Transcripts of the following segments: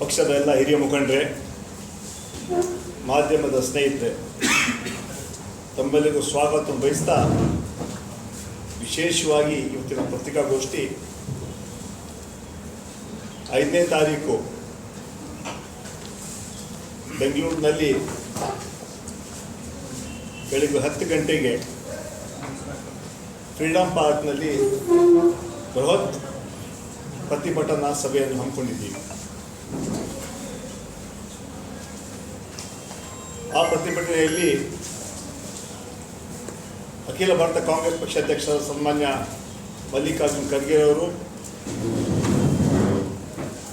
ಪಕ್ಷದ ಎಲ್ಲ ಹಿರಿಯ ಮುಖಂಡರೇ, ಮಾಧ್ಯಮದ ಸ್ನೇಹಿತರೆ, ತಮ್ಮೆಲ್ಲರಿಗೂ ಸ್ವಾಗತ ಬಯಸ್ತಾ ವಿಶೇಷವಾಗಿ ಇವತ್ತಿನ ಪತ್ರಿಕಾಗೋಷ್ಠಿ ಐದನೇ ತಾರೀಕು ಬೆಂಗಳೂರಿನಲ್ಲಿ ಬೆಳಿಗ್ಗೆ ಹತ್ತು ಗಂಟೆಗೆ ಫ್ರೀಡಂ ಪಾರ್ಕ್ನಲ್ಲಿ ಬೃಹತ್ ಪ್ರತಿಭಟನಾ ಸಭೆಯನ್ನು ಹಮ್ಮಿಕೊಂಡಿದ್ದೀವಿ. ಆ ಪ್ರತಿಭಟನೆಯಲ್ಲಿ ಅಖಿಲ ಭಾರತ ಕಾಂಗ್ರೆಸ್ ಪಕ್ಷಾಧ್ಯಕ್ಷ ಸನ್ಮಾನ್ಯ ಮಲ್ಲಿಕಾರ್ಜುನ್ ಖರ್ಗೆ ಅವರು,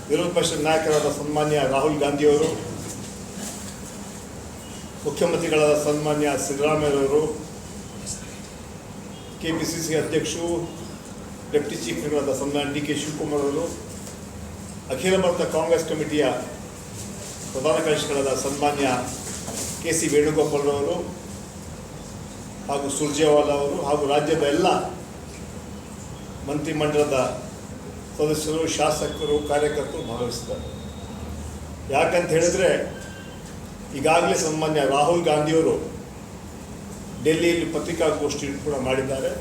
ವಿರೋಧ ಪಕ್ಷದ ನಾಯಕರಾದ ಸನ್ಮಾನ್ಯ ರಾಹುಲ್ ಗಾಂಧಿಯವರು ಮುಖ್ಯಮಂತ್ರಿಗಳಾದ ಸನ್ಮಾನ್ಯ ಸಿದ್ದರಾಮಯ್ಯರವರು ಕೆ ಪಿ ಸಿ ಸಿ ಅಧ್ಯಕ್ಷರು, ಡೆಪ್ಟಿ ಚೀಫ್ಗಳಾದ ಸನ್ಮಾನ್ ಡಿ ಕೆ ಶಿವಕುಮಾರ್ ಅವರು, ಅಖಿಲ ಭಾರತ ಕಾಂಗ್ರೆಸ್ ಕಮಿಟಿಯ ಪ್ರಧಾನ ಕಾರ್ಯದರ್ಶಿಗಳಾದ ಸನ್ಮಾನ್ಯ ಕೆ ಸಿ ವೇಣುಗೋಪಾಲ್ರವರು ಹಾಗೂ ಸುರ್ಜೇವಾಲಾ ಅವರು ಹಾಗೂ ರಾಜ್ಯದ ಎಲ್ಲ ಮಂತ್ರಿಮಂಡಲದ ಸದಸ್ಯರು, ಶಾಸಕರು, ಕಾರ್ಯಕರ್ತರು ಭಾಗವಹಿಸಿದ್ದಾರೆ. ಯಾಕಂತ ಹೇಳಿದ್ರೆ ಈಗಾಗಲೇ ಸನ್ಮಾನ್ಯ ರಾಹುಲ್ ಗಾಂಧಿಯವರು ಡೆಲ್ಲಿಯಲ್ಲಿ ಪತ್ರಿಕಾಗೋಷ್ಠಿ ಕೂಡ ಮಾಡಿದ್ದಾರೆ.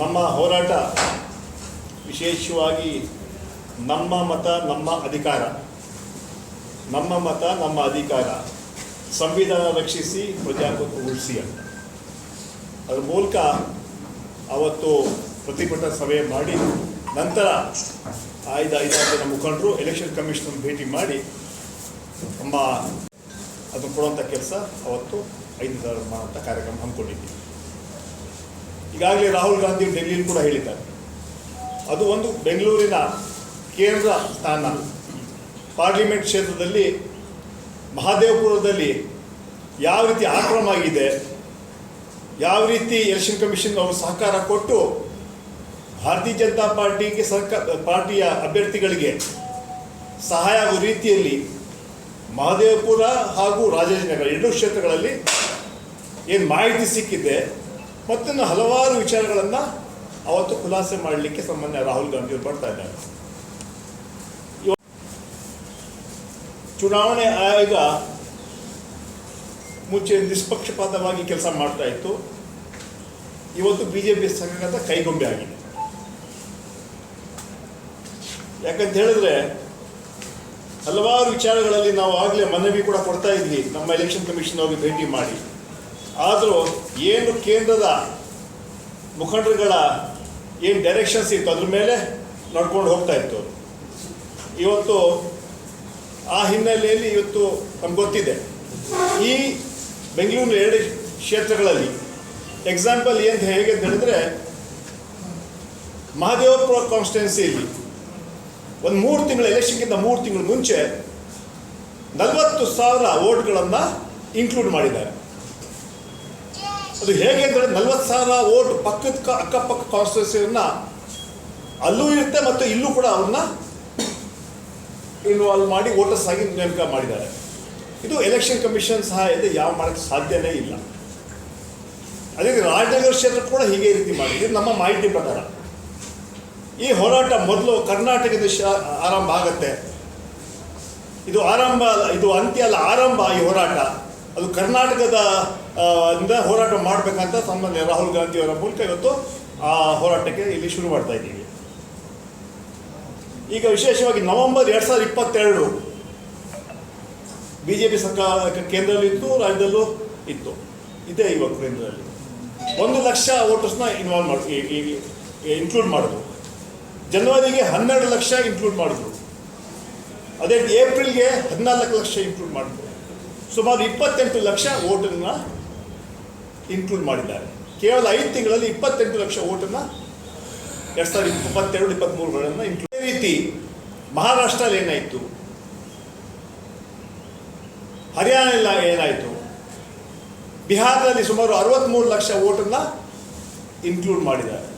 ನಮ್ಮ ಹೋರಾಟ ವಿಶೇಷವಾಗಿ ನಮ್ಮ ಮತ, ನಮ್ಮ ಅಧಿಕಾರ, ನಮ್ಮ ಮತ, ನಮ್ಮ ಅಧಿಕಾರ ಸಂವಿಧಾನ ರಕ್ಷಿಸಿ ಪ್ರಜಾಪ್ರಭುತ್ವ ಉಳಿಸಿ ಅಂತ ಅದ್ರ ಮೂಲಕ ಅವತ್ತು ಪ್ರತಿಭಟನಾ ಸಭೆ ಮಾಡಿ, ನಂತರ ಆಯ್ದ ಐದಾರು ಜನ ಮುಖಂಡರು ಎಲೆಕ್ಷನ್ ಕಮಿಷನ್ ಭೇಟಿ ಮಾಡಿ ನಮ್ಮ ಅದನ್ನು ಕೊಡುವಂಥ ಕೆಲಸ ಅವತ್ತು ಐದು ಸಾವಿರ ಮಾಡುವಂಥ ಕಾರ್ಯಕ್ರಮ ಹಮ್ಮಿಕೊಂಡಿದ್ದೀವಿ ಈಗಾಗಲೇ ರಾಹುಲ್ ಗಾಂಧಿ ಡೆಲ್ಲಿಯಲ್ಲಿ ಕೂಡ ಹೇಳಿದ್ದಾರೆ. ಅದು ಒಂದು ಬೆಂಗಳೂರಿನ ಕೇಂದ್ರ ಸ್ಥಾನ. ಪಾರ್ಲಿಮೆಂಟ್ ಕ್ಷೇತ್ರದಲ್ಲಿ ಮಹಾದೇವಪುರದಲ್ಲಿ ಯಾವ ರೀತಿ ಆಕ್ರಮ ಆಗಿದೆ, ಯಾವ ರೀತಿ ಎಲೆಕ್ಷನ್ ಕಮಿಷನ್ ಅವರು ಸಹಕಾರ ಕೊಟ್ಟು ಭಾರತೀಯ ಜನತಾ ಪಾರ್ಟಿಗೆ ಸರ್ಕಾರ ಪಾರ್ಟಿಯ ಅಭ್ಯರ್ಥಿಗಳಿಗೆ ಸಹಾಯ ಆಗುವ ರೀತಿಯಲ್ಲಿ ಮಹದೇವಪುರ ಹಾಗೂ ರಾಜಾಜಿನಗರ ಎರಡು ಕ್ಷೇತ್ರಗಳಲ್ಲಿ ಏನು ಮಾಹಿತಿ ಸಿಕ್ಕಿದೆ ಮತ್ತು ಹಲವಾರು ವಿಚಾರಗಳನ್ನು ಅವತ್ತು ಖುಲಾಸೆ ಮಾಡಲಿಕ್ಕೆ ಸಾಮಾನ್ಯ ರಾಹುಲ್ ಗಾಂಧಿ ಬರ್ತಾ ಇದ್ದಾರೆ. ಚುನಾವಣೆ ಆಯೋಗ ಮುಂಚೆ ನಿಷ್ಪಕ್ಷಪಾತವಾಗಿ ಕೆಲಸ ಮಾಡ್ತಾ ಇತ್ತು. ಇವತ್ತು ಬಿ ಜೆ ಪಿ ಸಂಘದ ಕೈಗೊಂಬೆ ಆಗಿದೆ. ಯಾಕಂತ ಹೇಳಿದ್ರೆ ಹಲವಾರು ವಿಚಾರಗಳಲ್ಲಿ ನಾವು ಆಗಲೇ ಮನವಿ ಕೂಡ ಕೊಡ್ತಾ ಇದ್ವಿ. ನಮ್ಮ ಎಲೆಕ್ಷನ್ ಕಮಿಷನ್ ಅವ್ರಿಗೆ ಭೇಟಿ ಮಾಡಿ. ಆದರೂ ಏನು ಕೇಂದ್ರದ ಮುಖಂಡರುಗಳ ಏನು ಡೈರೆಕ್ಷನ್ಸ್ ಇತ್ತು ಅದ್ರ ಮೇಲೆ ನಡ್ಕೊಂಡು ಹೋಗ್ತಾ ಇತ್ತು. ಇವತ್ತು ಆ ಹಿನ್ನೆಲೆಯಲ್ಲಿ ಇವತ್ತು ನಮ್ಗೆ ಗೊತ್ತಿದೆ. ಈ ಬೆಂಗಳೂರಿನ ಎರಡು ಕ್ಷೇತ್ರಗಳಲ್ಲಿ ಎಕ್ಸಾಂಪಲ್ ಏನು ಹೇಗೆ ಅಂತ ಹೇಳಿದ್ರೆ, ಮಹದೇವಪುರ ಕಾನ್ಸ್ಟಿಟ್ಯೂನ್ಸಿಯಲ್ಲಿ ಒಂದು ಮೂರು ತಿಂಗಳ ಎಲೆಕ್ಷನ್ಗಿಂತ ಮೂರು ತಿಂಗಳ ಮುಂಚೆ ನಲವತ್ತು ಸಾವಿರ ಓಟ್ಗಳನ್ನು ಇನ್ಕ್ಲೂಡ್ ಮಾಡಿದ್ದಾರೆ. ಅದು ಹೇಗೆ ಅಂದರೆ ನಲವತ್ತು ಸಾವಿರ ವೋಟ್ ಪಕ್ಕದ ಅಕ್ಕಪಕ್ಕ ಕಾನ್ಸ್ಟಿಟ್ಯೂನ್ಸಿಯನ್ನ ಅಲ್ಲೂ ಇರುತ್ತೆ ಮತ್ತು ಇಲ್ಲೂ ಕೂಡ ಅವ್ರನ್ನ ಇನ್ವಾಲ್ವ್ ಮಾಡಿ ವೋಟರ್ಸ್ ಆಗಿ ನೇಮಕ ಮಾಡಿದ್ದಾರೆ. ಇದು ಎಲೆಕ್ಷನ್ ಕಮಿಷನ್ ಸಹ ಇದೆ ಯಾವ ಮಾಡೋಕ್ಕೆ ಸಾಧ್ಯನೇ ಇಲ್ಲ. ಅದೇ ರಾಜನಗರ ಕ್ಷೇತ್ರ ಕೂಡ ಹೀಗೆ ರೀತಿ ಮಾಡಿದೆ. ನಮ್ಮ ಮಾಹಿತಿ ಪ್ರಕಾರ. ಈ ಹೋರಾಟ ಮೊದಲು ಕರ್ನಾಟಕದ ಶ ಆರಂಭ ಆಗುತ್ತೆ. ಇದು ಆರಂಭ ಇದು ಅಂತ್ಯ ಅಲ್ಲ, ಆರಂಭ ಈ ಹೋರಾಟ. ಅದು ಕರ್ನಾಟಕದ ಇಂದ ಹೋರಾಟ ಮಾಡಬೇಕಂತ ಸಂಬಂಧ ರಾಹುಲ್ ಗಾಂಧಿ ಅವರ ಮೂಲಕ ಇವತ್ತು ಆ ಹೋರಾಟಕ್ಕೆ ಇಲ್ಲಿ ಶುರು ಮಾಡ್ತಾ ಇದ್ದೀವಿ. ಈಗ ವಿಶೇಷವಾಗಿ ನವೆಂಬರ್ ಎರಡು ಸಾವಿರದ ಇಪ್ಪತ್ತೆರಡು ಬಿ ಜೆ ಪಿ ಸರ್ಕಾರ ಕೇಂದ್ರದಲ್ಲೂ ಇತ್ತು, ರಾಜ್ಯದಲ್ಲೂ ಇತ್ತು. ಇದೆ ಇವಾಗ ಕೇಂದ್ರದಲ್ಲಿ. ಒಂದು ಲಕ್ಷ ವೋಟರ್ಸ್ನ ಇನ್ವಾಲ್ವ್ ಮಾಡಿ ಇನ್ಕ್ಲೂಡ್ ಮಾಡಿದ್ರು ಜನವರಿಗೆ ಹನ್ನೆರಡು ಲಕ್ಷ ಇನ್ಕ್ಲೂಡ್ ಮಾಡಿದ್ರು. ಅದೇ ಏಪ್ರಿಲ್ಗೆ ಹದಿನಾಲ್ಕು ಲಕ್ಷ ಇನ್ಕ್ಲೂಡ್ ಮಾಡಿದ್ರು. ಸುಮಾರು ಇಪ್ಪತ್ತೆಂಟು ಲಕ್ಷ ಓಟನ್ನು ಇನ್ಕ್ಲೂಡ್ ಮಾಡಿದ್ದಾರೆ. ಕೇವಲ ಐದು ತಿಂಗಳಲ್ಲಿ ಇಪ್ಪತ್ತೆಂಟು ಲಕ್ಷ ಓಟನ್ನು ಎರಡು ಸಾವಿರದ ಇಪ್ಪತ್ತೆರಡು ಇಪ್ಪತ್ತ್ಮೂರುಗಳನ್ನು ಇನ್ಕ್ಲೂಡ್ ಅದೇ ರೀತಿ ಮಹಾರಾಷ್ಟ್ರಲ್ಲಿ ಏನಾಯಿತು? ಹರಿಯಾಣ ಏನಾಯಿತು? ಬಿಹಾರದಲ್ಲಿ ಸುಮಾರು ಅರವತ್ತ್ಮೂರು ಲಕ್ಷ ಓಟನ್ನು ಇನ್ಕ್ಲೂಡ್ ಮಾಡಿದ್ದಾರೆ.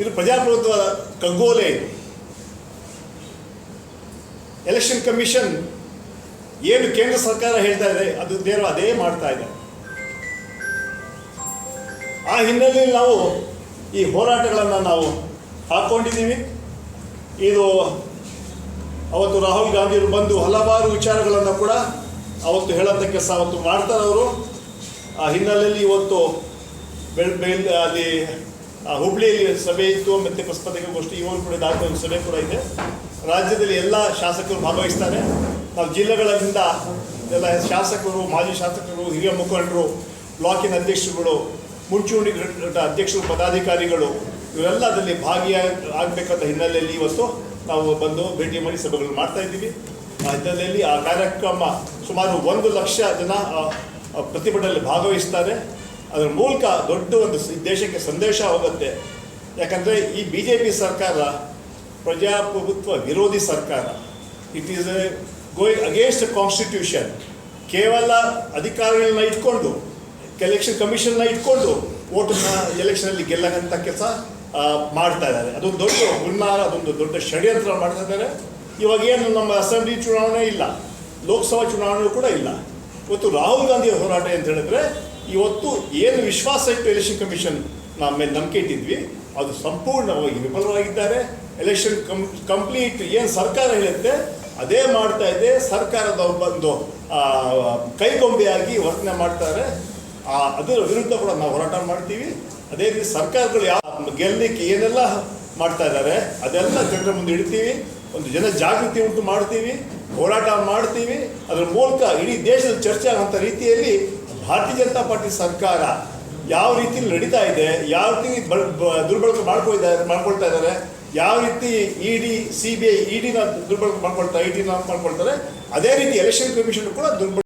ಇದು ಪ್ರಜಾಪ್ರಭುತ್ವ ಕಗ್ಗೋಲೆ ಎಲೆಕ್ಷನ್ ಕಮಿಷನ್ ಏನು ಕೇಂದ್ರ ಸರ್ಕಾರ ಹೇಳ್ತಾ ಇದೆ ಅದು ನೇರ ಅದೇ ಮಾಡ್ತಾ ಇದೆ. ಆ ಹಿನ್ನೆಲೆಯಲ್ಲಿ ನಾವು ಈ ಹೋರಾಟಗಳನ್ನು ನಾವು ಹಾಕೊಂಡಿದ್ದೀವಿ. ಇದು ಅವತ್ತು ರಾಹುಲ್ ಗಾಂಧಿಯವರು ಬಂದು ಹಲವಾರು ವಿಚಾರಗಳನ್ನು ಕೂಡ ಅವತ್ತು ಹೇಳೋಂಥ ಕೆಲಸ ಅವತ್ತು ಮಾಡ್ತಾರೆ ಅವರು ಆ ಹಿನ್ನೆಲೆಯಲ್ಲಿ ಇವತ್ತು ಬೆಳ್ ಬೆಳ್ ಅಲ್ಲಿ ಹುಬ್ಳಿಯಲ್ಲಿ ಸಭೆ ಇತ್ತು ಮತ್ತು ಪುಸ್ತಕಗೋಷ್ಠಿ ಇವರು ಕೂಡ ದಾಖಲೆ ಒಂದು ಸಭೆ ಕೂಡ ಇದೆ. ರಾಜ್ಯದಲ್ಲಿ ಎಲ್ಲ ಶಾಸಕರು ಭಾಗವಹಿಸ್ತಾರೆ. ನಾವು ಜಿಲ್ಲೆಗಳಿಂದ ಎಲ್ಲ ಶಾಸಕರು, ಮಾಜಿ ಶಾಸಕರು, ಹಿರಿಯ ಮುಖಂಡರು, ಬ್ಲಾಕಿನ ಅಧ್ಯಕ್ಷರುಗಳು, ಮುಂಚೂಣಿ ಅಧ್ಯಕ್ಷರು, ಪದಾಧಿಕಾರಿಗಳು ಇವರೆಲ್ಲ ಅದರಲ್ಲಿ ಭಾಗಿಯಾಗಿ ಆಗಬೇಕಾದ ಹಿನ್ನೆಲೆಯಲ್ಲಿ ಇವತ್ತು ನಾವು ಬಂದು ಭೇಟಿ ಮಾಡಿ ಸಭೆಗಳು ಮಾಡ್ತಾ ಇದ್ದೀವಿ. ಆ ಹಿನ್ನೆಲೆಯಲ್ಲಿ ಆ ಕಾರ್ಯಕ್ರಮ ಸುಮಾರು ಒಂದು ಲಕ್ಷ ಜನ ಪ್ರತಿಭಟನೆಯಲ್ಲಿ ಭಾಗವಹಿಸ್ತಾರೆ. ಅದರ ಮೂಲಕ ದೊಡ್ಡ ಒಂದು ದೇಶಕ್ಕೆ ಸಂದೇಶ ಹೋಗುತ್ತೆ. ಯಾಕಂದರೆ ಈ ಬಿ ಜೆ ಪಿ ಸರ್ಕಾರ ಪ್ರಜಾಪ್ರಭುತ್ವ ವಿರೋಧಿ ಸರ್ಕಾರ. It is going against constitution ಕೇವಲ ಅಧಿಕಾರಿಗಳನ್ನ ಇಟ್ಕೊಂಡು ಎಲೆಕ್ಷನ್ ಕಮಿಷನ್ನ ಇಟ್ಕೊಂಡು ಓಟನ್ನ ಎಲೆಕ್ಷನಲ್ಲಿ ಗೆಲ್ಲಕ್ಕಂಥ ಕೆಲಸ ಮಾಡ್ತಾ ಇದ್ದಾರೆ. ಅದೊಂದು ದೊಡ್ಡ ಹುನ್ನಾರ, ಅದೊಂದು ದೊಡ್ಡ ಷಡ್ಯಂತ್ರ ಮಾಡ್ತಾ ಇದ್ದಾರೆ. ಇವಾಗ ಏನು ನಮ್ಮ ಅಸೆಂಬ್ಲಿ ಚುನಾವಣೆ ಇಲ್ಲ, ಲೋಕಸಭಾ ಚುನಾವಣೆ ಕೂಡ ಇಲ್ಲ. ಇವತ್ತು ರಾಹುಲ್ ಗಾಂಧಿ ಹೋರಾಟ ಅಂತ ಹೇಳಿದ್ರೆ ಇವತ್ತು ಏನು ವಿಶ್ವಾಸ ಇಟ್ಟು ಎಲೆಕ್ಷನ್ ಕಮಿಷನ್ ನಮ್ಮ ಮೇಲೆ ನಂಬಿಕೆ ಇಟ್ಟಿದ್ವಿ, ಅದು ಸಂಪೂರ್ಣವಾಗಿ ವಿಫಲವಾಗಿದ್ದಾರೆ. ಎಲೆಕ್ಷನ್ ಕಂ ಕಂಪ್ಲೀಟ್ ಏನು ಸರ್ಕಾರ ಹೇಳುತ್ತೆ, ಅದೇ ಮಾಡ್ತಾ ಇದೆ. ಸರ್ಕಾರದ ಒಂದು ಕೈಗೊಂಬೆಯಾಗಿ ವರ್ತನೆ ಮಾಡ್ತಾರೆ. ಅದರ ವಿರುದ್ಧ ಕೂಡ ನಾವು ಹೋರಾಟ ಮಾಡ್ತೀವಿ. ಅದೇ ರೀತಿ ಸರ್ಕಾರಗಳು ಯಾವ ಗೆಲ್ಲಲಿಕ್ಕೆ ಏನೆಲ್ಲ ಮಾಡ್ತಾ ಇದ್ದಾರೆ, ಅದೆಲ್ಲ ಜನರ ಮುಂದೆ ಇಡ್ತೀವಿ. ಒಂದು ಜನ ಜಾಗೃತಿ ಉಂಟು ಮಾಡ್ತೀವಿ, ಹೋರಾಟ ಮಾಡ್ತೀವಿ. ಅದರ ಮೂಲಕ ಇಡೀ ದೇಶದ ಚರ್ಚೆ ಆಗುವಂಥ ರೀತಿಯಲ್ಲಿ ಭಾರತೀಯ ಜನತಾ ಪಾರ್ಟಿ ಸರ್ಕಾರ ಯಾವ ರೀತಿ ನಡೀತಾ ಇದೆ, ಯಾವ ರೀತಿ ದುರ್ಬಳಕೆ ಮಾಡ್ಕೊಳ್ತಾ ಮಾಡ್ಕೊಳ್ತಾ ಇದ್ದಾರೆ, ಯಾವ ರೀತಿ E D C B I E ಡಿನ ದುರ್ಬಳಕೆ ಮಾಡ್ಕೊಳ್ತಾ ಡಿನ ಮಾಡ್ಕೊಳ್ತಾರೆ, ಅದೇ ರೀತಿ ಎಲೆಕ್ಷನ್ ಕಮಿಷನ್ ಕೂಡ ದುರ್ಬಳಕೆ